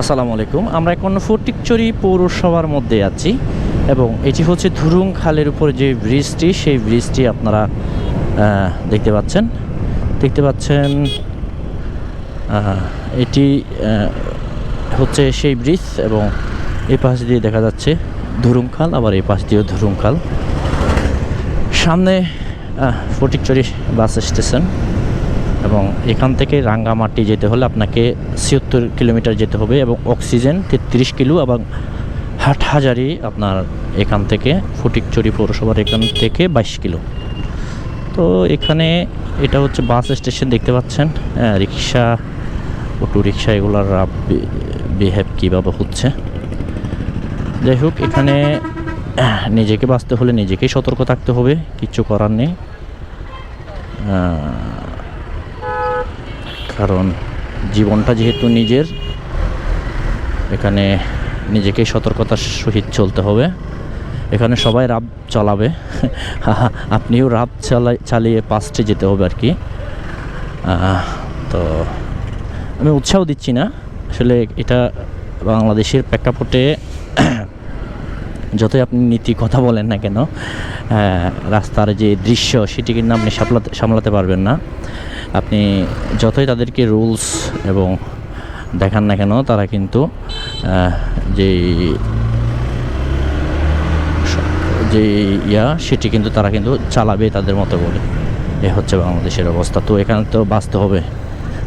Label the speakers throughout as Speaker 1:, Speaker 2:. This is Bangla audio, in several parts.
Speaker 1: আসসালামু আলাইকুম। আমরা এখন ফটিকচুরি পৌরসভার মধ্যে আছি এবং এটি হচ্ছে ধুরুং খালের উপর যে ব্রিজটি, সেই ব্রিজটি আপনারা দেখতে পাচ্ছেন। দেখতে পাচ্ছেন এটি হচ্ছে সেই ব্রিজ এবং এই পাশ দিয়ে দেখা যাচ্ছে ধুরুং খাল, আবার এই পাশ দিয়েও ধুরুং খাল। সামনে ফটিকচুরি বাস স্টেশন। এবং এখান থেকে রাঙ্গামাটি যেতে হলে আপনাকে ছিয়াত্তর কিলোমিটার যেতে হবে এবং অক্সিজেন তেত্রিশ কিলো এবং হাটহাজারি আপনার এখান থেকে ফটিকচুরি পৌরসভার এখান থেকে বাইশ কিলো। তো এখানে এটা হচ্ছে বাস স্টেশন দেখতে পাচ্ছেন। রিক্সা অটো রিক্সা এগুলোর বিহেভ কীভাবে হচ্ছে। যাই হোক, এখানে নিজেকে বাঁচতে হলে নিজেকেই সতর্ক থাকতে হবে কিচ্ছু করার নেই। কারণ জীবনটা যেহেতু নিজের এখানে নিজেকে সতর্কতার সহিত চলতে হবে। এখানে সবাই রাব চালাবে। আপনিও রাব চালাই চালিয়ে পাস্টে যেতে হবে আর কি। তো আমি উৎসাহ দিচ্ছি না। আসলে এটা বাংলাদেশের প্রেক্ষাপটে যতই আপনি নীতি কথা বলেন না কেন আহ, রাস্তার যে দৃশ্য সেটি কিন্তু আপনি সামলাতে সামলাতে পারবেন না। আপনি যতই তাদেরকে রুলস এবং দেখান না কেন, তারা কিন্তু যে যে ইয়া, সেটি কিন্তু তারা কিন্তু চালাবে তাদের মতো বলে এ হচ্ছে বাংলাদেশের অবস্থা। তো এখানে তো বাঁচতে হবে,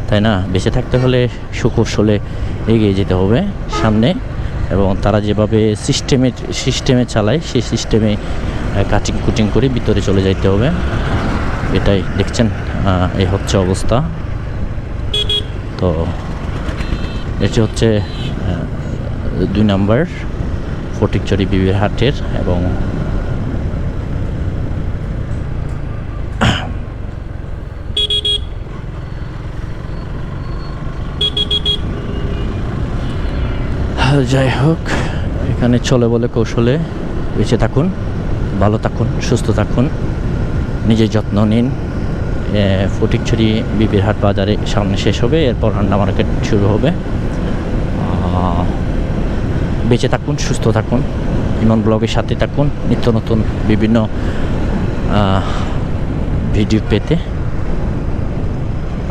Speaker 1: তাই না? বেঁচে থাকতে হলে সুকৌশলে এগিয়ে যেতে হবে সামনে এবং তারা যেভাবে সিস্টেমে সিস্টেমে চালায়, সেই সিস্টেমে কাটিং কুটিং করে ভিতরে চলে যাইতে হবে। এটাই, দেখছেন? এই হচ্ছে অবস্থা। তো এটি হচ্ছে দুই নাম্বার ফটিকচুরি বিবির হাটের এবং যাই হোক, এখানে চলে বলে কৌশলে বেঁচে থাকুন, ভালো থাকুন, সুস্থ থাকুন। নিজের যত্ন নিন। ফটিকছড়ি বিবির হাট বাজারে সামনে শেষ হবে, এরপর রান্না মার্কেট শুরু হবে। বেঁচে থাকুন, সুস্থ থাকুন, ইমন ব্লগের সাথে থাকুন, নিত্য নতুন বিভিন্ন ভিডিও পেতে।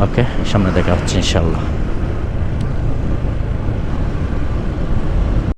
Speaker 1: ওকে, সামনে দেখা হচ্ছে ইনশাল্লাহ